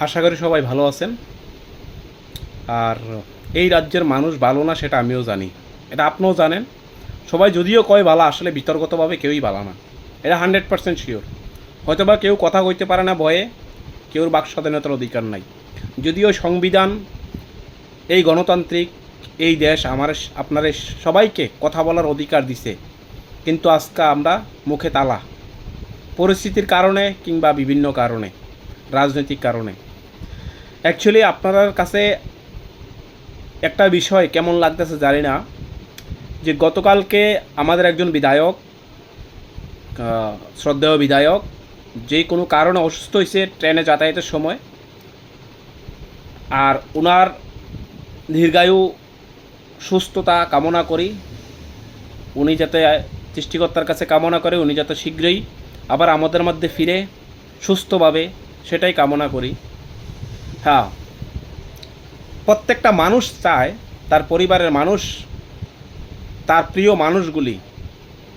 আশা করি সবাই ভালো আছেন। আর এই রাজ্যের মানুষ ভালো না সেটা আমিও জানি। এটা আপনিও জানেন। সবাই যদিও কয় বালা, আসলে বিতর্কতভাবে কেউই বালা না। এটা হান্ড্রেড পার্সেন্ট শিওর। হয়তো বা কেউ কথা কইতে পারে না ভয়ে, কেউর বাক স্বাধীনতার অধিকার নাই। যদিও সংবিধান, এই গণতান্ত্রিক, এই দেশ আমার আপনার সবাইকে কথা বলার অধিকার দিছে। কিন্তু আজকে আমরা মুখে তালা। পরিস্থিতির কারণে কিংবা বিভিন্ন কারণে। রাজনৈতিক কারণে। অ্যাকচুয়ালি আপনার কাছে একটা বিষয় কেমন লাগতেছে জানি না, যে গতকালকে আমাদের একজন বিধায়ক শ্রদ্ধেয় বিধায়ক, যে কোনো কারণে অসুস্থ হয়েছে ট্রেনে যাতায়াতের সময়, আর ওনার দীর্ঘায়ু সুস্থতা কামনা করি, উনি যাতে সৃষ্টিকর্তার কাছে কামনা করে, উনি যাতে শীঘ্রই আবার আমাদের মধ্যে ফিরে সুস্থভাবে সেটাই কামনা করি। হ্যাঁ প্রত্যেকটা মানুষ চায় তার পরিবারের মানুষ, তার প্রিয় মানুষগুলি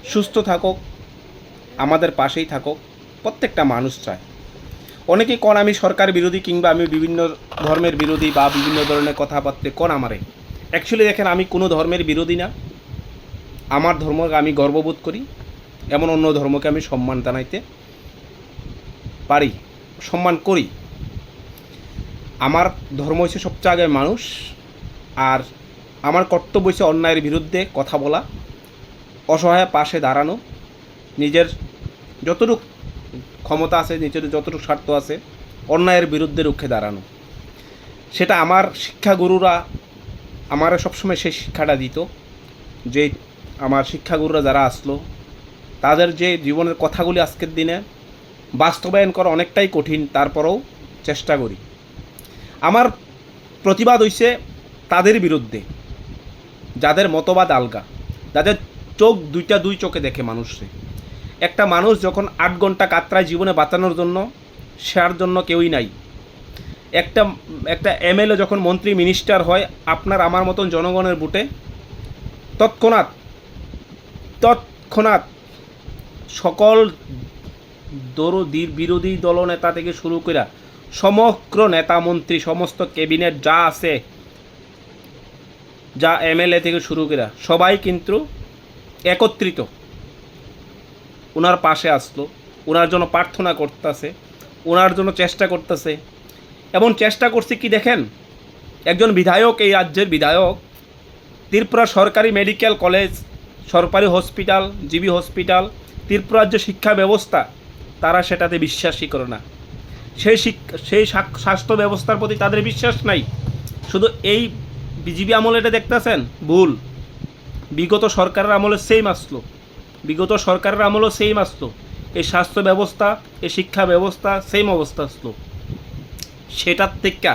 সুস্থ থাকুক, আমাদের পাশেই থাকুক, প্রত্যেকটা মানুষ চায়। অনেকেই কন আমি সরকার বিরোধী কিংবা আমি বিভিন্ন ধর্মের বিরোধী বা বিভিন্ন ধরনের কথাবার্তা কন আমারে। অ্যাকচুয়ালি দেখেন, আমি কোনো ধর্মের বিরোধী না। আমার ধর্মকে আমি গর্ববোধ করি। এমন অন্য ধর্মকে আমি সম্মান জানাইতে পারি। সম্মান করি। আমার ধর্ম হচ্ছে সবচেয়ে আগে মানুষ, আর আমার কর্তব্য হচ্ছে অন্যায়ের বিরুদ্ধে কথা বলা, অসহায় পাশে দাঁড়ানো, নিজের যতটুকু ক্ষমতা আছে, নিজের যতটুকু স্বার্থ আছে, অন্যায়ের বিরুদ্ধে রুখে দাঁড়ানো। সেটা আমার শিক্ষাগুরুরা আমার সবসময় সেই শিক্ষাটা দিত, যে আমার শিক্ষাগুরুরা যারা আসলো, তাদের যে জীবনের কথাগুলি আজকের দিনে বাস্তবায়ন করা অনেকটাই কঠিন, তারপরেও চেষ্টা করি। আমার প্রতিবাদ হইছে তাদের বিরুদ্ধে, যাদের মতবাদ আলগা, যাদের চোখ দুইটা দুই চোখে দেখে মানুষে। একটা মানুষ যখন আট ঘণ্টা কাতরায় জীবনে বাঁচানোর জন্য সেয়ার জন্য কেউই নাই। একটা একটা এমএলএ যখন মন্ত্রী মিনিস্টার হয়, আপনার আমার মতন জনগণের বুটে, তৎক্ষণাৎ তৎক্ষণাৎ সকল দরদির বিরোধী দলনেতা থেকে শুরু করে সমগ্র নেতা মন্ত্রী সমস্ত ক্যাবিনেট যা আছে, যা এমএলএ থেকে শুরু করে সবাই কিন্তু একত্রিত। ওনার পাশে আসলো ওনার জন্য প্রার্থনা করতেছে ওনার জন্য চেষ্টা করতেছে। এবং চেষ্টা করছে কি দেখেন, একজন বিধায়ক, এই রাজ্যের বিধায়ক, ত্রিপুরা সরকারি মেডিকেল কলেজ, সরকারি হসপিটাল, জিবি হসপিটাল ত্রিপুরার যে শিক্ষা ব্যবস্থা তারা সেটাতে বিশ্বাসই করে না। সেই সেই স্বাস্থ্য ব্যবস্থার প্রতি তাদের বিশ্বাস নাই। শুধু এই বিজিবি আমলে এটা দেখতেছেন? ভুল। বিগত সরকারের আমলে সেম আসলো। বিগত সরকারের আমলেও সেম আসলো। এই স্বাস্থ্য ব্যবস্থা, এই শিক্ষা ব্যবস্থা সেম অবস্থা আসলো। সেটার থেকে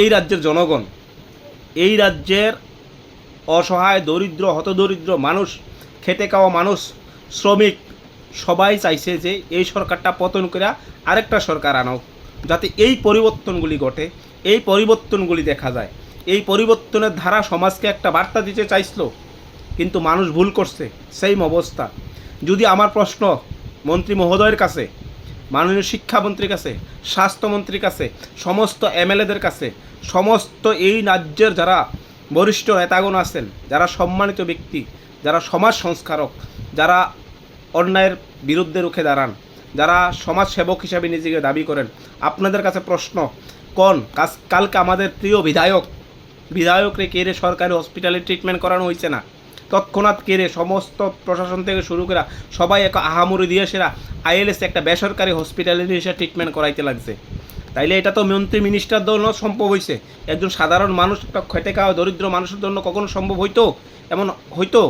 এই রাজ্যের জনগণ, এই রাজ্যের অসহায়, দরিদ্র, হতদরিদ্র মানুষ, খেটে খাওয়া মানুষ, শ্রমিক সবাই চাইছে যে এই সরকারটা পতন করে আরেকটা সরকার আনো যাতে এই পরিবর্তনগুলি ঘটে, এই পরিবর্তনগুলি দেখা যায়। এই পরিবর্তনের ধারা সমাজকে একটা বার্তা দিতে চাইছিল, কিন্তু মানুষ ভুল করছে সেম অবস্থা। যদি আমার প্রশ্ন মন্ত্রী মহোদয়ের কাছে, মাননীয় শিক্ষামন্ত্রীর কাছে, স্বাস্থ্যমন্ত্রীর কাছে, সমস্ত এমএলএদের কাছে, সমস্ত এই রাজ্যের যারা বরিষ্ঠ নেতাগণ আছেন, যারা সম্মানিত ব্যক্তি, যারা সমাজ সংস্কারক, যারা অন্যায়ের বিরুদ্ধে রুখে দাঁড়ান। যারা সমাজ সেবক হিসাবে নিজেকে দাবি করেন, আপনাদের কাছে প্রশ্ন, কোন কালকে আমাদের প্রিয় বিধায়ক বিধায়করে কেড়ে সরকারি হসপিটালে ট্রিটমেন্ট করানো হয়েছে না? তৎক্ষণাৎ কেড়ে সমস্ত প্রশাসন থেকে শুরু করে সবাই এক আহামুরি দিয়ে সেরা আইএলএস একটা বেসরকারি হসপিটালে নিয়ে এসে ট্রিটমেন্ট করাইতে লাগছে। তাইলে এটা তো মন্ত্রী মিনিস্টার জন্য সম্ভব হয়েছে একজন সাধারণ মানুষ, একটা খেটে খাওয়া দরিদ্র মানুষের জন্য কখনো সম্ভব হইতো? এমন হইতো?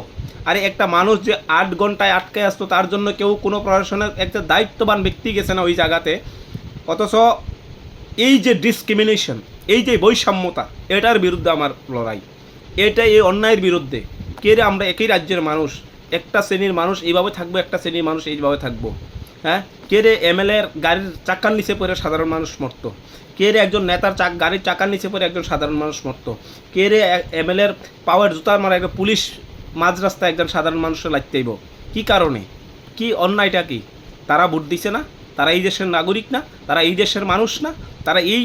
আরে একটা মানুষ যে আট ঘন্টায় আটকে আসতো, তার জন্য কেউ কোনো প্রশাসনের একটা দায়িত্ববান ব্যক্তি গেছে না ওই জায়গাতে। অথচ এই যে ডিসক্রিমিনেশন এই যে বৈষম্যতা, এটার বিরুদ্ধে আমার লড়াই। এটা এই অন্যায়ের বিরুদ্ধে। কে রে আমরা একই রাজ্যের মানুষ? একটা শ্রেণির মানুষ এইভাবে থাকব, একটা শ্রেণির মানুষ এইভাবে থাকব। হ্যাঁ? কে রে এমএলএর গাড়ির চাকার নিচে পড়ে সাধারণ মানুষ মরত? কে রে একজন নেতার চাক গাড়ির চাকার নিচে পড়ে একজন সাধারণ মানুষ মরত? কে রে এমএলএর পাওয়ার জুতার মারা একটা পুলিশ মাঝ রাস্তায় একজন সাধারণ মানুষের লাগতেইব কি কারণে? কি অন্যায়টা কি? তারা ভোট দিছে না, তারা এই দেশের নাগরিক না, তারা এই দেশের মানুষ না, তারা এই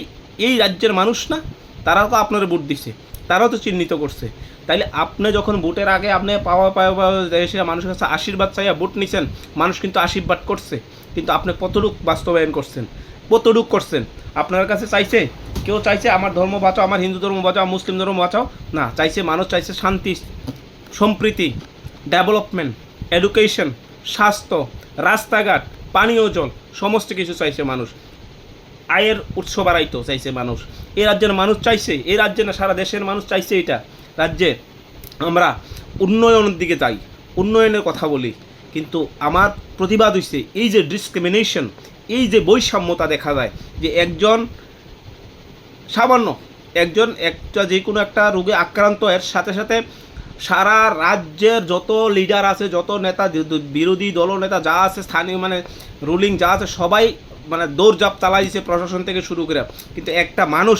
এই রাজ্যের মানুষ না, তারাও তো আপনার ভোট দিছে, তারাও তো চিহ্নিত করছে। তাইলে আপনি যখন ভোটের আগে আপনি পাওয়া পাওয়া পাওয়া মানুষের কাছে আশীর্বাদ চাইয়া ভোট নিছেন, মানুষ কিন্তু আশীর্বাদ করছে, কিন্তু আপনি কতটুক বাস্তবায়ন করছেন? কতটুক করছেন? আপনার কাছে চাইছে? কেউ চাইছে আমার ধর্ম বাঁচাও, আমার হিন্দু ধর্ম বাঁচাও, মুসলিম ধর্ম বাঁচাও? না, চাইছে মানুষ, চাইছে শান্তি সম্প্রীতি, ডেভেলপমেন্ট, এডুকেশন, স্বাস্থ্য, রাস্তাঘাট, পানীয় জল, সমস্ত কিছু চাইছে মানুষ। আয়ের উৎস বাড়াইতো চাইছে মানুষ। এই রাজ্যের মানুষ চাইছে এই রাজ্যে না সারা দেশের মানুষ চাইছে এটা। রাজ্যে আমরা উন্নয়নের দিকে যাই, উন্নয়নের কথা বলি। কিন্তু আমার প্রতিবাদ হইছে এই যে ডিসক্রিমিনেশন এই যে বৈষম্যতা দেখা যায় যে একজন সামান্য, একজন একটা যে কোনো একটা রোগে আক্রান্ত এর সাথে সাথে সারা রাজ্যের যত লিডার আছে, যত নেতা বিরোধী দলনেতা যা আছে, স্থানীয় মানে রুলিং যা আছে, সবাই মানে দৌড়জাপ চালাইছে প্রশাসন থেকে শুরু করে। কিন্তু একটা মানুষ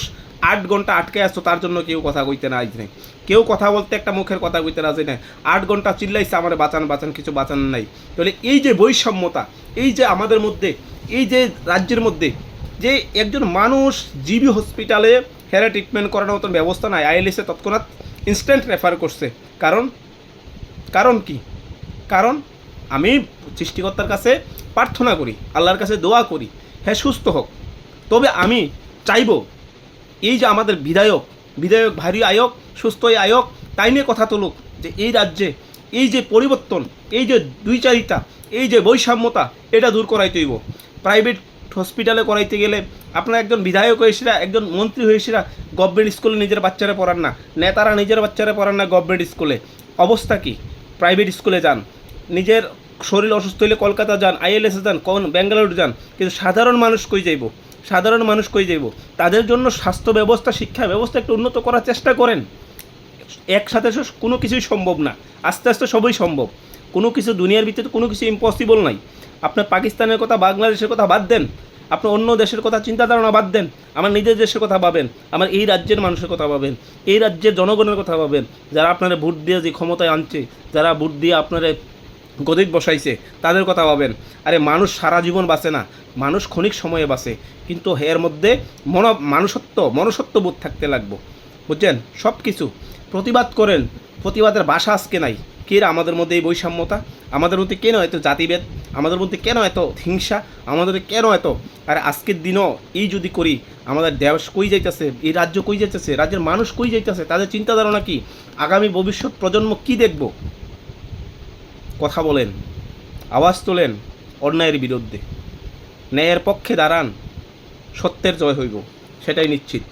আট ঘণ্টা আটকে আসতো, তার জন্য কেউ কথা কইতে না আইজ নেই। কেউ কথা বলতে একটা মুখের কথা কইতে রাজি নাই। আট ঘণ্টা চিল্লাইছে, আমার বাঁচান বাঁচান, কিছু বাঁচান নাই। তাহলে এই যে বৈষম্যতা, এই যে আমাদের মধ্যে, এই যে রাজ্যের মধ্যে, যে একজন মানুষ জিবি হসপিটালে হেয়ার ট্রিটমেন্ট করানোর মতন ব্যবস্থা নাই, আইএলএসে তৎক্ষণাৎ ইনস্ট্যান্ট রেফার করছে। কারণ কারণ কি? কারণ, আমি সৃষ্টিকর্তার কাছে প্রার্থনা করি, আল্লাহর কাছে দোয়া করি হ্যাঁ সুস্থ হোক। তবে আমি চাইব, এই যে আমাদের বিধায়ক বিধায়ক ভারী আয়ক সুস্থ আয়ক, তাই নিয়ে কথা তুলুক যে এই রাজ্যে এই যে পরিবর্তন, এই যে দুইচারিতা এই যে বৈষম্যতা, এটা দূর করাইতে হইব। প্রাইভেট হসপিটালে করাইতে গেলে আপনার একজন বিধায়ক হয়েছিরা একজন মন্ত্রী হয়েছিরা গভর্নমেন্ট স্কুলে নিজের বাচ্চারা পড়ান না। নেতারা নিজের বাচ্চারা পড়ান না গভর্নমেন্ট স্কুলে। অবস্থা কি? প্রাইভেট স্কুলে যান। নিজের শরীর অসুস্থ হলে কলকাতা যান আইএলএসে যান, কোন ব্যাঙ্গালোর যান। কিন্তু সাধারণ মানুষ কই যাইব? সাধারণ মানুষ কই যাইব? তাদের জন্য স্বাস্থ্য ব্যবস্থা, শিক্ষা ব্যবস্থা একটু উন্নত করার চেষ্টা করেন। একসাথে কোনো কিছুই সম্ভব না। আস্তে আস্তে সবই সম্ভব। কোনো কিছু দুনিয়ার ভিতরে কোনো কিছু ইম্পসিবল নাই। আপনার পাকিস্তানের কথা, বাংলাদেশের কথা বাদ দেন। আপনি অন্য দেশের কথা চিন্তা ধারণা বাদ দেন, আমার নিজের দেশের কথা ভাবেন, আমার এই রাজ্যের মানুষের কথা ভাবেন, এই রাজ্যের জনগণের কথা ভাবেন, যারা আপনারা ভোট দিয়ে যে ক্ষমতায় আনছে, যারা ভোট দিয়ে আপনারা গদিত বসাইছে, তাদের কথা ভাবেন। আরে মানুষ সারা জীবন বাঁচে না, মানুষ ক্ষণিক সময়ে বাঁচে, কিন্তু এর মধ্যে মন, মানুষত্ব, মনুষ্যত্ব বোধ থাকতে লাগবো। বুঝছেন? সব কিছু প্রতিবাদ করেন, প্রতিবাদের ভাষা আজকে নাই। কে আমাদের মধ্যে এই বৈষম্যতা? আমাদের মধ্যে কেন এত জাতিভেদ। আমাদের মধ্যে কেন এত হিংসা? আমাদের কেন এত? আর আজকের দিনও এই যদি করি, আমাদের দেশ কই যাইতেছে? এই রাজ্য কই যাইতেছে? রাজ্যের মানুষ কই যাইতেছে? তাদের চিন্তা ধারণা কি? আগামী ভবিষ্যৎ প্রজন্ম কি দেখব? কথা বলেন, আওয়াজ তোলেন অন্যায়ের বিরুদ্ধে। ন্যায়ের পক্ষে দাঁড়ান, সত্যের জয় হইব, সেটাই নিশ্চিত।